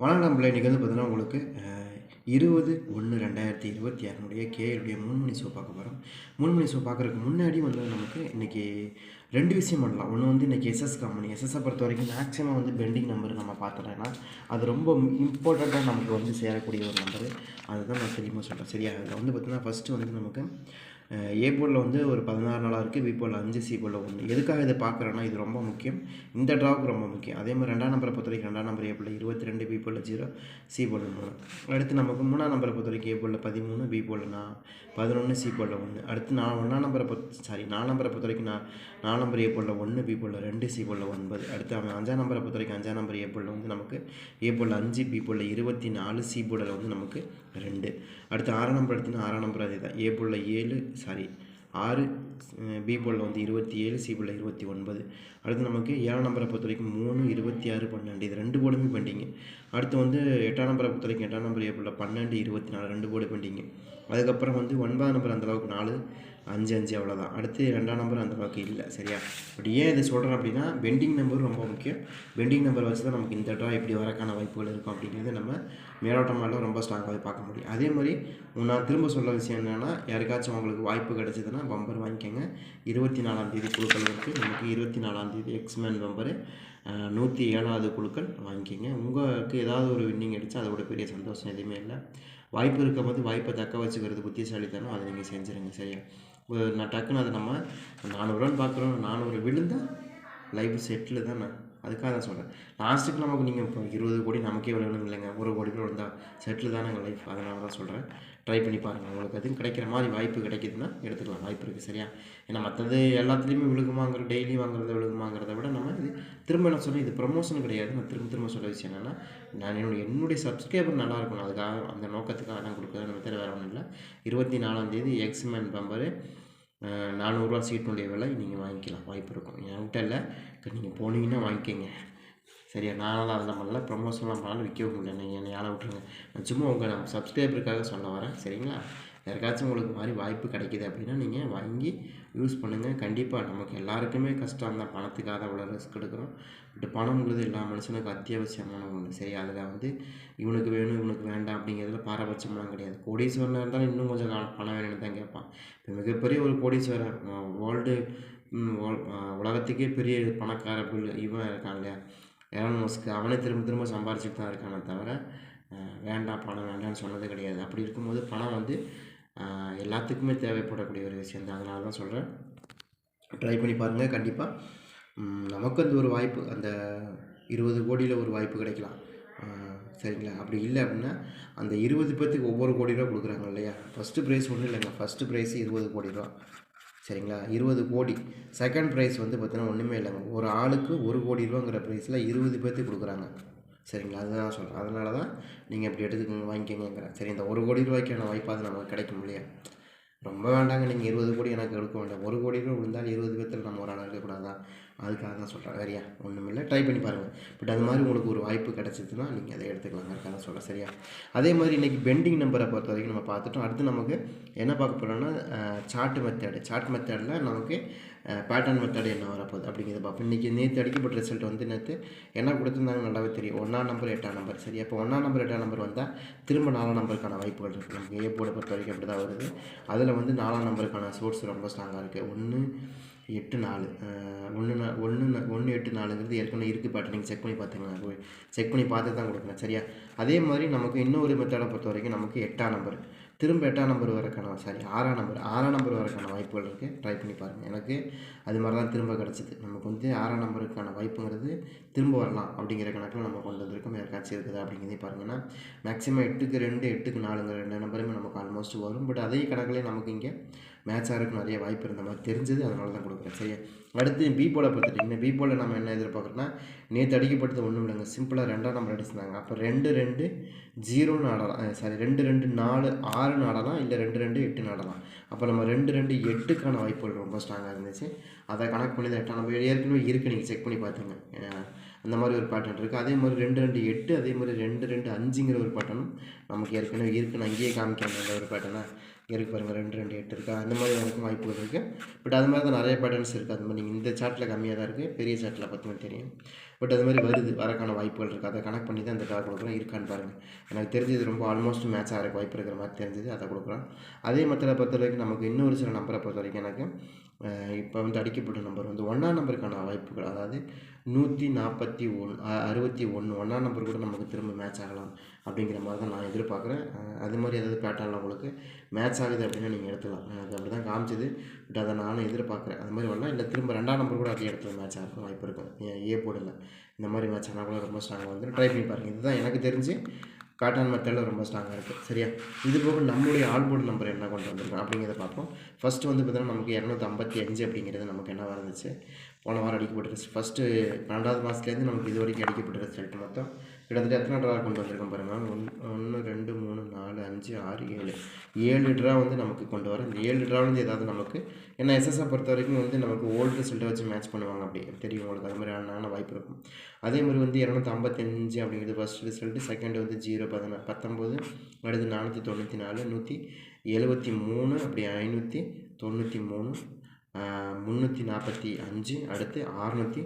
வணக்கம் நம்மள இன்றைக்கி வந்து பார்த்தீங்கன்னா உங்களுக்கு இருபது ஒன்று ரெண்டாயிரத்தி இருபத்தி ஆறுனுடைய கேஎலுடைய முன்மணி ஷோ பார்க்க போகிறோம் முன்மணி ஷோ பார்க்குறதுக்கு முன்னாடி வந்து நமக்கு இன்றைக்கி ரெண்டு விஷயம் பண்ணலாம். ஒன்று வந்து இன்றைக்கி எஸ்எஸ் கம்பெனி எஸ்எஸ்ஸை பொறுத்த வரைக்கும் மேக்ஸிமம் வந்து பெண்டிங் நம்பர் நம்ம பார்த்துட்டோம்னா அது ரொம்ப இம்பார்ட்டண்ட்டாக நமக்கு வந்து சேரக்கூடிய ஒரு நம்பர் அதுதான் நான் தெரியுமா சொல்கிறேன் சரியா? அதில் வந்து பார்த்திங்கன்னா ஃபஸ்ட்டு வந்து நமக்கு ஏபோலில் வந்து ஒரு பதினாறு நாளாக இருக்குது விபோலில் அஞ்சு சிபோலில் ஒன்று எதுக்காக இதை பார்க்குறேன்னா இது ரொம்ப முக்கியம். இந்த ட்ராவுக்கு ரொம்ப முக்கியம். அதே மாதிரி ரெண்டாம் நம்பரை பொறுத்த வரைக்கும் ரெண்டாம் நம்பர் ஏபோலில் இருபத்தி ரெண்டு பி ஜீரோ சிபோலில் மூணு. அடுத்து நமக்கு மூணாம் நம்பரை பொறுத்த வரைக்கும் ஏபோலில் பதிமூணு பி நான் பதினொன்று சிபோலில் ஒன்று அடுத்து நான் ஒன்றாம் நம்பரை பொறுத்த சாரி நாலு நம்பரை பொறுத்த வரைக்கும் நான் நாலு நம்பர் ஏபோலில் ஒன்று பி ரெண்டு சிபோலில் ஒன்பது. அடுத்து அவன் அஞ்சாம் நம்பரை பொறுத்த வரைக்கும் அஞ்சாம் நம்பர் ஏபோலில் வந்து நமக்கு ஏபோலில் அஞ்சு பி இருபத்தி நாலு சிபோலில் வந்து நமக்கு ரெண்டு. அடுத்து ஆறாம் நம்பர் எடுத்தீங்கன்னா ஆறாம் நம்பர் அதே தான் ஏ போர்டில் ஏழு சாரி ஆறு பி போலில் வந்து இருபத்தி ஏழு சி போலில் இருபத்தி ஒன்பது அடுத்து நமக்கு ஏழாம் நம்பரை பொறுத்த வரைக்கும் மூணு இருபத்தி ஆறு பன்னெண்டு. இது ரெண்டு போர்டுமே பண்ணிட்டீங்க. அடுத்து வந்து எட்டாம் நம்பரை பொறுத்த வரைக்கும் எட்டாம் நம்பர் ஏ போலில் பன்னெண்டு இருபத்தி நாலு ரெண்டு போர்டு பண்ணிட்டீங்க. அதுக்கப்புறம் வந்து ஒன்பதாம் நம்பர் அந்தளவுக்கு நாலு அஞ்சு அஞ்சு அவ்வளோதான் அடுத்து ரெண்டாம் நம்பர் அந்த அளவுக்கு இல்லை சரியா? பட் ஏன் இதை சொல்கிறேன் அப்படின்னா பெண்டிங் நம்பர் ரொம்ப முக்கியம். பெண்டிங் நம்பர் வச்சு தான் நமக்கு இந்த ட்ரா இப்படி வரக்கான வாய்ப்புகள் இருக்கும் அப்படிங்கிறது நம்ம மேலோட்டமாக ரொம்ப ஸ்ட்ராங்காகவே பார்க்க முடியும். அதே மாதிரி நான் திரும்ப சொல்ல விஷயம் என்னென்னா யாருக்காச்சும் உங்களுக்கு வாய்ப்பு கிடச்சிதுன்னா பம்பர் வாங்கிக்கோங்க. இருபத்தி நாலாம் தேதி குழுக்கள் இருக்குது நமக்கு இருபத்தி நாலாம் தேதி எக்ஸ்மேன் பம்பரு நூற்றி ஏழாவது குழுக்கள் வாங்கிக்கோங்க. உங்களுக்கு ஏதாவது ஒரு வின்னிங் அடித்தா அதோட பெரிய சந்தோஷம் எதுவுமே இல்லை. வாய்ப்பு இருக்கும் போது வாய்ப்பை தக்க வச்சுக்கிறது புத்திசாலித்தனம். அதை நீங்கள் செஞ்சுருங்க சரியா? நான் டக்குன்னு அதை நம்ம நானூறுரூவான்னு பார்க்குறோம் நானூறு விழுந்தால் லைஃப் செட்டில் தானே அதுக்காக தான் சொல்கிறேன் லாஸ்ட்டுக்கு நமக்கு நீங்கள் இப்போ இருபது கோடி நமக்கே விளையாடணும் இல்லைங்க. ஒரு கோடி கூட வந்தால் செட்டில் தானே எங்கள் லைஃப் அதனால தான் சொல்கிறேன் ட்ரை பண்ணி பாருங்கள் உங்களுக்கு அதுவும் கிடைக்கிற மாதிரி வாய்ப்பு கிடைக்கிதுன்னா எடுத்துக்கலாம். வாய்ப்பு இருக்குது சரியா? ஏன்னா மற்றது எல்லாத்துலேயுமே விழுகுமாங்கிற டெய்லி வாங்குறத விழுகுமாங்கிறத விட நம்ம இது திரும்ப நான் சொன்னேன் இது ப்ரமோஷன் கிடையாது. நான் திரும்ப திரும்ப சொல்ல விஷயம் என்னென்னா நான் என்னுடைய என்னுடைய சப்ஸ்கிரைபர் நல்லா இருக்கணும். அதுக்காக அந்த நோக்கத்துக்காக நான் கொடுக்குறது நம்ம வேறு ஒன்றும் இல்லை. இருபத்தி நாலாந்தேதி எக்ஸ்மேன் பம்பரு நானூறுரூவா சீட்டுடைய விலை நீங்கள் வாங்கிக்கலாம். வாய்ப்பு இருக்கும். என்கிட்ட இல்லை. நீங்கள் போனீங்கன்னா வாங்கிக்கோங்க. சரியா? நானெல்லாம் அந்த பண்ணல ப்ரொமோஷன்லாம் பண்ணாலும் விற்க முடியல. நீங்கள் என்னை யாரை விட்ருங்க நான் சும்மா உங்கள் சப்ஸ்கிரைபருக்காக சொல்ல வரேன். சரிங்களா? யாருக்காச்சும் உங்களுக்கு மாதிரி வாய்ப்பு கிடைக்கிது அப்படின்னா நீங்கள் வாங்கி யூஸ் பண்ணுங்கள் கண்டிப்பாக நமக்கு எல்லாருக்குமே கஷ்டம் தான். பணத்துக்காக அவ்வளோ ரிஸ்க் எடுக்கிறோம். பட் பணம்ங்கிறது எல்லா மனுஷனுக்கு அத்தியாவசியமான ஒன்று சரி அதில் வந்து இவனுக்கு வேணும் இவனுக்கு வேண்டாம் அப்படிங்கிறதுல பாரபட்சம்லாம் கிடையாது. கோடீஸ்வரனாக இருந்தாலும் இன்னும் கொஞ்சம் பணம் வேணும்னு தான் கேட்பான். இப்போ மிகப்பெரிய ஒரு கோடீஸ்வரர் வேர்ல்டு உலகத்துக்கே பெரிய பணக்கார பில் இவன் இருக்கான் இல்லையா? ஏலன் மஸ்க்கு அவனே திரும்ப திரும்ப சம்பாரிச்சுட்டு தான் இருக்கானே தவிர வேண்டாம் பணம் வேண்டாம்னு சொன்னது கிடையாது. அப்படி இருக்கும்போது பணம் வந்து எல்லாத்துக்குமே தேவைப்படக்கூடிய ஒரு விஷயம் தான் அதனால தான் சொல்கிறேன் ட்ரை பண்ணி பாருங்கள் கண்டிப்பாக நமக்கு அந்த ஒரு வாய்ப்பு அந்த இருபது கோடியில் ஒரு வாய்ப்பு கிடைக்கலாம். சரிங்களா? அப்படி இல்லை அப்படின்னா அந்த இருபது பேர்த்துக்கு ஒவ்வொரு கோடி ரூபா கொடுக்குறாங்க இல்லையா? ஃபஸ்ட்டு ப்ரைஸ் ஒன்றும் இல்லைங்க. ஃபஸ்ட்டு ப்ரைஸ் இருபது கோடி ரூபா. சரிங்களா? இருபது கோடி. செகண்ட் ப்ரைஸ் வந்து பார்த்தீங்கன்னா ஒன்றுமே இல்லைங்க. ஒரு ஆளுக்கு ஒரு கோடி ரூபாங்கிற ப்ரைஸில் இருபது பேர்த்துக்கு கொடுக்குறாங்க. சரிங்களா? அதுதான் சொல்கிறேன் அதனால தான் நீங்கள் இப்படி எடுத்துக்கோங்க வாங்கிக்கோங்கிறேன் சரி இந்த ஒரு கோடி ரூபாய்க்கான வாய்ப்பாக நமக்கு கிடைக்கும் இல்லையா? ரொம்ப வேண்டாங்க நீங்கள் இருபது கோடி எனக்கு எடுக்க வேண்டாம். ஒரு கோடி ரூபா விழுந்தாலும் இருபது பேர்த்தில் நம்ம ஒரு ஆளாக இருக்கக்கூடாதா? அதுக்காக தான் சொல்கிறேன் சரியா? ஒன்றும் இல்லை. ட்ரை பண்ணி பாருங்கள் பட் அது மாதிரி உங்களுக்கு ஒரு வாய்ப்பு கிடச்சிதுன்னா நீங்கள் அதை எடுத்துக்கலாம். அதுக்காக சொல்கிறேன் சரியா? அதே மாதிரி இன்றைக்கி பெண்டிங் நம்பரை பொறுத்த வரைக்கும் நம்ம பார்த்துட்டோம். அடுத்து நமக்கு என்ன பார்க்க போகிறோம்னா சார்ட் மெத்தேடு சார்ட் மெத்தேடில் நமக்கு பேட்டர்ன் மெத்தேடு என்ன வரப்போகுது அப்படிங்கிறத பார்ப்போம். இன்றைக்கி நேற்று அடிக்கப்பட்ட ரிசல்ட் வந்து நேற்று என்ன கொடுத்துருந்தாங்க நல்லாவே தெரியும். ஒன்றாம் நம்பர் எட்டாம் நம்பர் சரி அப்போ ஒன்றாம் நம்பர் எட்டாம் நம்பர் வந்தால் திரும்ப நாலாம் நம்பருக்கான வாய்ப்புகள் இருக்குது நமக்கு ஏ போர்டை பொறுத்த வரைக்கும் அப்படி தான் வருது. அதில் வந்து நாலாம் நம்பருக்கான சோர்ஸ் ரொம்ப ஸ்ட்ராங்காக இருக்குது ஒன்று எட்டு நாலு. ஒன்று நா ஒன்று ஒன்று எட்டு நாலுங்கிறது ஏற்கனவே இருக்குது பாட்டு நீங்கள் செக் பண்ணி பார்த்துங்க செக் பண்ணி பார்த்து தான் கொடுக்கணும் சரியா? அதே மாதிரி நமக்கு இன்னொரு மெத்தடை பொறுத்த வரைக்கும் நமக்கு எட்டாம் நம்பர் திரும்ப எட்டாம் நம்பர் வரக்கான சாரி ஆறாம் நம்பர் ஆறாம் நம்பர் வரக்கான வாய்ப்புகள் இருக்குது ட்ரை பண்ணி பாருங்கள் எனக்கு அது மாதிரி தான் திரும்ப கிடச்சிது. நமக்கு வந்து ஆறாம் நம்பருக்கான வாய்ப்புங்கிறது திரும்ப வரலாம் அப்படிங்கிற கணக்கில் நம்ம கொண்டு வந்திருக்கோம். யாருக்காச்சும் இருக்குது அப்படிங்கிறதே பாருங்கன்னா மேக்ஸிமம் எட்டுக்கு ரெண்டு எட்டுக்கு நாலுங்கிற ரெண்டு நம்பருமே நமக்கு ஆல்மோஸ்ட் வரும். பட் அதே கணக்கில் நமக்கு இங்கே மேட்ச் ஆகிறதுக்கு நிறைய வாய்ப்பு இருந்த மாதிரி தெரிஞ்சது. அதனால தான் கொடுக்குறேன். சரியா? அடுத்து பி போல பார்த்துட்டிங்கன்னா பி போல நம்ம என்ன எதிர்பார்க்குறோன்னா நேற்று அடிக்கப்பட்டது ஒன்றும் இல்லைங்க. சிம்பிளாக ரெண்டாம் நம்பர் அடிச்சிருந்தாங்க. அப்போ ரெண்டு ரெண்டு ஜீரோன்னு ஆடலாம் சாரி ரெண்டு ரெண்டு நாலு ஆறுன்னு ஆடலாம் இல்லை ரெண்டு ரெண்டு எட்டுன்னு ஆடலாம் அப்போ நம்ம ரெண்டு ரெண்டு எட்டுக்கான வாய்ப்புகள் ரொம்ப ஸ்ட்ராங்காக இருந்துச்சு. அதை கணக்கு பண்ணி தான் எட்டாம் நம்பர் ஏற்கனவே இருக்குது நீங்கள் செக் பண்ணி பார்த்துங்க அந்த மாதிரி ஒரு பேட்டர்ன் இருக்குது அதே மாதிரி ரெண்டு ரெண்டு எட்டு அதே மாதிரி ரெண்டு ரெண்டு அஞ்சுங்கிற ஒரு பேட்டர்னும் நமக்கு ஏற்கனவே இருக்குன்னு அங்கேயே காமிக்காம அந்த ஒரு பேட்டர்னை இருக்குது பாருங்கள் ரெண்டு ரெண்டு எட்டு இருக்கா? அந்த மாதிரி எனக்கும் வாய்ப்புகள் இருக்குது பட் அது மாதிரி தான் நிறைய பேட்டர்ன்ஸ் இருக்குது அது மாதிரி நீங்கள் இந்த சார்ட்டில் கம்மியாக தான் இருக்குது பெரிய சார்ட்டில் பார்த்திங்கன்னா தெரியும். பட் அது மாதிரி வருது வரக்கான வாய்ப்புகள் இருக்குது அதை கனெக்ட் பண்ணி தான் இந்த ட்ரா கொடுக்குறோம். இருக்கான்னு பாருங்கள் எனக்கு தெரிஞ்சது ரொம்ப ஆல்மோஸ்ட் மேட்ச் ஆகிற வாய்ப்பு இருக்கிற மாதிரி தெரிஞ்சது. அதை கொடுக்குறோம். அதே மத்தியில் பொறுத்த வரைக்கும் நமக்கு இன்னொரு சில நம்பரை பொறுத்த வரைக்கும் எனக்கு இப்போ வந்து அடிக்கப்பட்ட நம்பர் வந்து ஒன்றாம் நம்பருக்கான வாய்ப்புகள் அதாவது நூற்றி நாற்பத்தி ஒன் அறுபத்தி ஒன்று ஒன்றாம் நம்பர் கூட நமக்கு திரும்ப மேட்ச் ஆகலாம் அப்படிங்கிற மாதிரி தான் நான் எதிர்பார்க்குறேன். அது மாதிரி ஏதாவது பேட்டர்னில் உங்களுக்கு மேட்ச் ஆகுது அப்படின்னா நீங்கள் எடுத்துக்கலாம். அது அப்படி தான் காமிச்சது. பட் அதை நானும் எதிர்பார்க்குறேன். அது மாதிரி வரலாம் இல்லை திரும்ப ரெண்டாம் நம்பர் கூட அதே இடத்துல மேட்ச் ஆகும் வாய்ப்பு இருக்கும். ஏன் ஏ போர்டில் இந்த மாதிரி மேட்ச் ஆனால் கூட ரொம்ப ஸ்ட்ராங்காக வந்து ட்ரை பண்ணி பாருங்கள் இதுதான் எனக்கு தெரிஞ்சு காட்டன் மெத்தடில் ரொம்ப ஸ்ட்ராங்காக இருக்குது சரியா? இது போக நம்மளுடைய ஆல்போர்டு நம்பர் என்ன கொண்டு வந்திருக்கோம் அப்படிங்கிறத பார்ப்போம். ஃபஸ்ட்டு வந்து பார்த்தீங்கன்னா நமக்கு இரநூத்தி ஐம்பத்தி அஞ்சு அப்படிங்கிறது நமக்கு என்ன இருந்துச்சு போன வாரம் அடிக்கப்பட்ட ஃபஸ்ட்டு பன்னெண்டாவது மாதத்துலேருந்து நமக்கு இது வரைக்கும் அடிக்கப்பட்ட ரிசல்ட் மொத்தம் கிட்டத்தட்ட எத்தனை ட்ரா கொண்டு வந்திருக்கோம் பாருங்கள் ஒன் ஒன்று ரெண்டு மூணு நாலு அஞ்சு ஆறு ஏழு. ஏழு ட்ரா வந்து நமக்கு கொண்டு வரோம் இந்த ஏழு ட்ராவிலேருந்து ஏதாவது நமக்கு ஏன்னா எஸ்எஸ்ஐ பொறுத்த வரைக்கும் வந்து நமக்கு ஓல்டு ரிசல்ட்டை வச்சு மேட்ச் பண்ணுவாங்க அப்படி. தெரியும் உங்களுக்கு அது மாதிரி ஆனால் வாய்ப்பு இருக்கும். அதே மாதிரி வந்து இரநூத்தி ஐம்பத்தஞ்சு அப்படிங்கிறது ஃபஸ்ட் ரிசல்ட்டு செகண்ட் வந்து ஜீரோ பதினா பத்தொம்போது அடுத்து நானூற்றி தொண்ணூற்றி நாலு நூற்றி எழுபத்தி மூணு அப்படி ஐநூற்றி தொண்ணூற்றி மூணு முந்நூற்றி நாற்பத்தி அஞ்சு அடுத்து அறுநூற்றி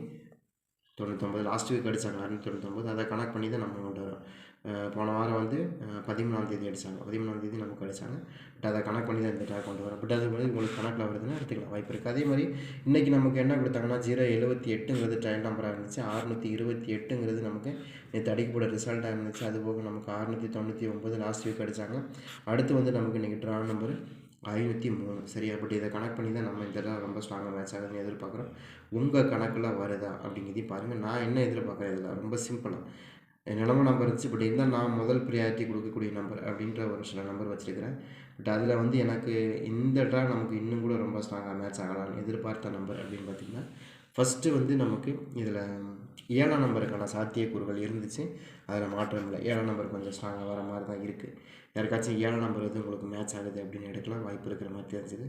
தொண்ணூத்தொம்பது லாஸ்ட் வீக் அடித்தாங்க அறுநூற்றி தொண்ணூத்தொம்பது அதை கனெக்ட் பண்ணி தான் நம்ம கொண்டு வரோம் போன வாரம் வந்து பதிமூணாம் தேதி அடித்தாங்க பதிமூணாம் தேதி நமக்கு அடித்தாங்க பட் அதை கனெக்ட் பண்ணி தான் இந்த ட்ராக் கொண்டு வரோம். பட் அது வந்து உங்களுக்கு கணக்கில் வருதுன்னா எடுத்துக்கலாம். வாய்ப்பு இருக்குது அதே மாதிரி இன்றைக்கி நமக்கு என்ன கொடுத்தாங்கன்னா ஜீரோ எழுபத்தி எட்டுங்கிறது ட்ரையல் நம்பராக இருந்துச்சு. அறுநூற்றி இருபத்தி எட்டுங்கிறது நமக்கு நேற்று அடிக்கப்பட ரிசல்ட்டாக இருந்துச்சு. அது போக நமக்கு அறுநூற்றி தொண்ணூற்றி ஒம்பது லாஸ்ட் வீக் அடித்தாங்க அடுத்து வந்து நமக்கு இன்றைக்கி ட்ரா நம்பர் ஐநூற்றி மூணு. சரியா? பட் இதை கனெக்ட் பண்ணி தான் நம்ம இந்த தடவை ரொம்ப ஸ்ட்ராங்காக மேட்ச் ஆகுதுன்னு எதிர்பார்க்குறோம். உங்கள் கணக்கில் வருதா அப்படிங்கிறதையும் பாருங்கள் நான் என்ன எதிர்பார்க்குறேன் இதில்? ரொம்ப சிம்பிளாக நிலம நம்பர் இருந்துச்சு. பட் இருந்தால் நான் முதல் ப்ரியாரிட்டி கொடுக்கக்கூடிய நம்பர் அப்படின்ற ஒரு சில நம்பர் வச்சுருக்கிறேன். பட் அதில் வந்து எனக்கு இந்த ட்ரா நமக்கு இன்னும் கூட ரொம்ப ஸ்ட்ராங்காக மேட்ச் ஆகலாம்னு எதிர்பார்த்த நம்பர் அப்படின்னு பார்த்திங்கன்னா ஃபஸ்ட்டு வந்து நமக்கு இதில் ஏழாம் நம்பருக்கான சாத்தியக்கூறுகள் இருந்துச்சு. அதில் மாற்றம் இல்லை. ஏழாம் நம்பர் கொஞ்சம் ஸ்ட்ராங்காக வர மாதிரி தான் இருக்குது யாருக்காச்சும் ஏழாம் நம்பர் வந்து உங்களுக்கு மேட்ச் ஆகுது அப்படின்னு எடுக்கலாம் வாய்ப்பு இருக்கிற மாதிரி தெரிஞ்சுது.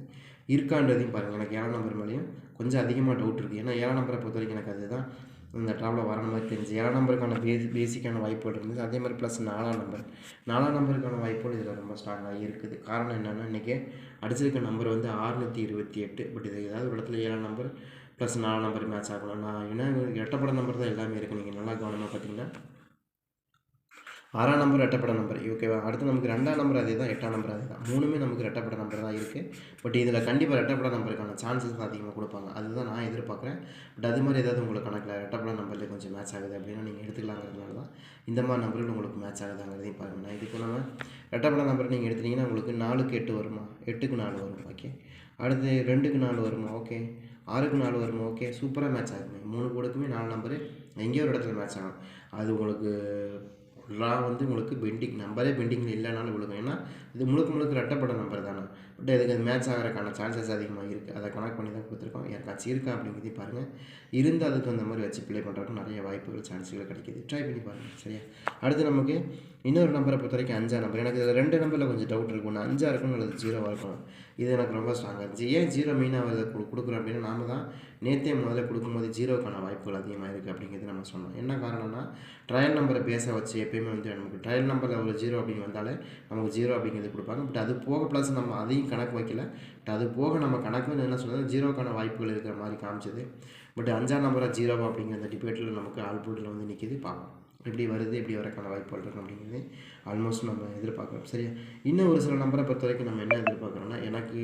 இருக்கான்றதையும் பாருங்கள் எனக்கு ஏழாம் நம்பர் மேலேயும் கொஞ்சம் அதிகமாக டவுட் இருக்குது ஏன்னா ஏழாம் நம்பரை பொறுத்த வரைக்கும் எனக்கு அதுதான் இந்த ட்ராவலில் வர மாதிரி தெரிஞ்சு ஏழாம் நம்பருக்கான பேசி பேசிக்கான வாய்ப்புகள் இருந்தது. அதே மாதிரி ப்ளஸ் நாலாம் நம்பர் நாலாம் நம்பருக்கான வாய்ப்புகள் இதில் ரொம்ப ஸ்ட்ராங்காக இருக்குது. காரணம் என்னென்னா இன்றைக்கி அடிச்சிருக்க நம்பர் வந்து ஆறுநூற்றி இருபத்தி எட்டு. பட் இது ஏதாவது ஒரு இடத்துல ஏழாம் நம்பர் ப்ளஸ் நாலாம் நம்பர் மேட்ச் ஆகணும் நான் ஏன்னா எட்டப்பட நம்பர் தான் எல்லாமே இருக்குது நீங்கள் நல்லா கவனமாக பார்த்தீங்கன்னா ஆறாம் நம்பர் ரெட்டப்பட நம்பர் ஓகேவா அடுத்து நமக்கு ரெண்டாம் நம்பர் அதே தான் எட்டாம் நம்பர் அதே தான் மூணுமே நமக்கு ரெட்டப்பட நம்பர் தான் இருக்குது பட் இதில் கண்டிப்பாக ரெட்டப்பட நம்பருக்கான சான்சஸ் தான் அதிகமாக கொடுப்பாங்க. அதுதான் நான் எதிர்பார்க்குறேன். பட் அது மாதிரி ஏதாவது உங்களுக்கு கணக்கில் ரெட்டப்பட நம்பரில் கொஞ்சம் மேட்ச் ஆகுது அப்படின்னா நீங்கள் எடுத்துக்கலாங்கிறதுனால தான் இந்த மாதிரி நம்பர்கள் உங்களுக்கு மேட்ச் ஆகுதாங்கிறதையும் பாருங்கள் நான் இதுக்கு நம்ம ரெட்டப்பட நம்பர் நீங்கள் எடுத்துட்டிங்கன்னா உங்களுக்கு நாலுக்கு எட்டு வருமா? எட்டுக்கு நாலு வரும்? ஓகே அடுத்து ரெண்டுக்கு நாலு வருமா? ஓகே ஆறுக்கு நாலு வருமா? ஓகே சூப்பராக மேட்ச் ஆகுமே. மூணு கூடக்குமே நாலு நம்பரு எங்கேயோ ஒரு இடத்துல மேட்ச் ஆகும். அது உங்களுக்கு ஃபுல்லாக வந்து உங்களுக்கு பெண்டிங் நம்பரே பெண்டிங்கில் இல்லைனாலும் விழுக்கும் ஏன்னா இது முழுக்க முழுக்க ரெட்டப்பட்ட நம்பர் தானே. பட் இதுக்கு அது மேட்ச் ஆகிறதுக்கான சான்சஸ் அதிகமாக இருக்குது அதை கனெக்ட் பண்ணி தான் கொடுத்துருக்கோம். யாருக்காச்சும் இருக்கா அப்படிங்கிறதையும் பாருங்கள் இருந்து அதுக்கு அந்த மாதிரி வச்சு ப்ளே பண்ணுறதுக்கு நிறைய வாய்ப்புகள் சான்ஸுகள் கிடைக்கிது. ட்ரை பண்ணி பாருங்கள் சரியா? அடுத்து நமக்கு இன்னொரு நம்பரை பொறுத்த வரைக்கும் அஞ்சாம் நம்பர் எனக்கு இதில் ரெண்டு நம்பரில் கொஞ்சம் டவுட் இருக்கும் ஒன்று அஞ்சாக இருக்கணும் அல்லது ஜீரோவாக இருக்கணும். இது எனக்கு ரொம்ப ஸ்ட்ராங்காக இருந்துச்சு. ஏன் ஜீரோ மெயினாக அதை கொடு கொடுக்குறோம் அப்படின்னா நாம தான் நேற்றே முதல்ல கொடுக்கும்போது ஜீரோக்கான வாய்ப்புகள் அதிகமாக இருக்குது அப்படிங்கிறது நம்ம சொன்னோம் என்ன காரணம்னா ட்ரையல் நம்பரை பேச வச்சு எப்பயுமே வந்து நமக்கு ட்ரையல் நம்பரில் ஒரு ஜீரோ அப்படின்னு வந்தாலே நமக்கு ஜீரோ அப்படிங்கிறது கொடுப்பாங்க. பட் அது போக ப்ளஸ் நம்ம அதையும் கணக்கு வைக்கல. பட் அது போக நம்ம கணக்கு என்ன சொன்னது ஜீரோக்கான வாய்ப்புகள் இருக்கிற மாதிரி காமிச்சது. பட் அஞ்சாம் நம்பராக ஜீரோவா அப்படிங்கிற அந்த டிபேட்டில் நமக்கு ஆல்போர்டில் வந்து நிற்கிது பார்ப்போம் எப்படி வருது எப்படி வரக்கான வாய்ப்புகள் இருக்கும் அப்படிங்கிறது ஆல்மோஸ்ட் நம்ம எதிர்பார்க்குறோம். சரியா? இன்னும் ஒரு சில நம்பரை பொறுத்த வரைக்கும் நம்ம என்ன எதிர்பார்க்குறோம்னா எனக்கு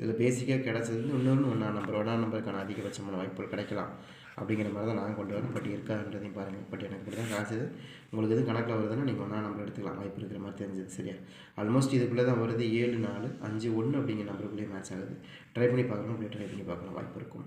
இதில் பேசிக்காக கிடச்சது இன்னொன்று ஒன்றா நம்பர் ஒன்றா நம்பருக்கான அதிகபட்சமான வாய்ப்புகள் கிடைக்கலாம் அப்படிங்கிற மாதிரி தான் நான் கொண்டு வரேன். பட் இருக்கான்றதையும் பாருங்கள். பட் எனக்கு இப்படி தான் காய்ச்சது உங்களுக்கு எதுவும் கணக்கில் வருதுன்னா நீங்கள் ஒன்றா நம்பர் எடுத்துக்கலாம். வாய்ப்பு இருக்கிற மாதிரி தெரிஞ்சது. சரியா? ஆல்மோஸ்ட் இதுக்குள்ளே தான் வருது. ஏழு நாலு அஞ்சு ஒன்று அப்படிங்கிற நம்பருக்குள்ளேயே மேட்ச் ஆகுது. ட்ரை பண்ணி பார்க்கணும். அப்படியே ட்ரை பண்ணி பார்க்கலாம் வாய்ப்பு இருக்கும்.